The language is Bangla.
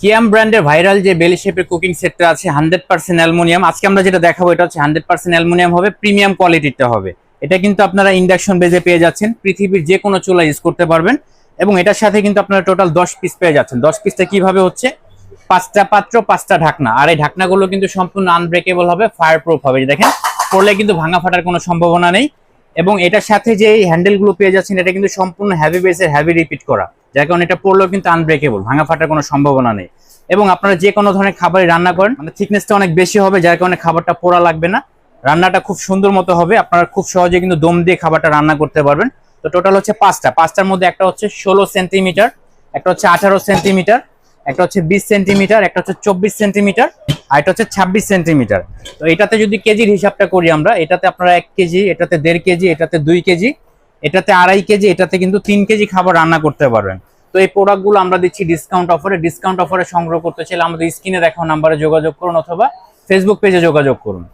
কিয়াম ব্র্যান্ডের ভাইরাল যে বেলি শেপের কুকিং সেটটা আছে হান্ড্রেড পার্সেন্ট অ্যালুমিনিয়াম আজকে আমরা যেটা দেখাবো, এটা হচ্ছে হান্ড্রেড পার্সেন্ট অ্যালুমিনিয়াম হবে প্রিমিয়াম কোয়ালিটিটা হবে। এটা কিন্তু আপনারা ইন্ডাকশন বেজে পেয়ে যাচ্ছেন, পৃথিবীর যে কোনো চুলা ইউজ করতে পারবেন। এবং এটার সাথে কিন্তু আপনারা টোটাল দশ পিস পেয়ে যাচ্ছেন। দশ পিসটা কীভাবে হচ্ছে? পাঁচটা পাত্র, পাঁচটা ঢাকনা। আর এই ঢাকনাগুলো কিন্তু সম্পূর্ণ আনব্রেকেবল হবে ফায়ার প্রুফ হবে দেখেন, পড়লে কিন্তু ভাঙা ফাটার কোনো সম্ভাবনা নেই। এবং এটার সাথে যে এই হ্যান্ডেলগুলো পেয়ে যাচ্ছেন, এটা কিন্তু সম্পূর্ণ হ্যাভি বেসের হ্যাভি রিপিট করা। যার কারণে এটা পড়লেও কিন্তু আনব্রেকেবল ভাঙা ফাটার কোনো সম্ভাবনা নেই। এবং আপনারা যে কোনো ধরনের খাবারই রান্না করেন মানে থিকনেসটা অনেক বেশি হবে, যার কারণে খাবারটা পোড়া লাগবে না। রান্নাটা খুব সুন্দর মতো হবে, আপনারা খুব সহজে কিন্তু দম দিয়ে খাবারটা রান্না করতে পারবেন। তো টোটাল হচ্ছে পাঁচটা। পাঁচটার মধ্যে একটা হচ্ছে ষোলো সেন্টিমিটার, একটা হচ্ছে আঠারো সেন্টিমিটার, একটা হচ্ছে বিশ সেন্টিমিটার, একটা হচ্ছে চব্বিশ সেন্টিমিটার, আর এটা হচ্ছে ছাব্বিশ সেন্টিমিটার। তো এটাতে যদি কেজির হিসাবটা করি আমরা, এটাতে আপনারা এক কেজি, এটাতে দেড় কেজি, এটাতে দুই কেজি, এটাতে আড়াই কেজি, এটাতে কিন্তু তিন কেজি খাবার রান্না করতে পারবেন। তো এই প্রোডাক্টগুলো আমরা দিচ্ছি ডিসকাউন্ট অফারে ডিসকাউন্ট অফারে সংগ্রহ করতে চাইলে আমাদের স্ক্রিনে দেখাও নাম্বারে যোগাযোগ করুন অথবা ফেসবুক পেজে যোগাযোগ করুন।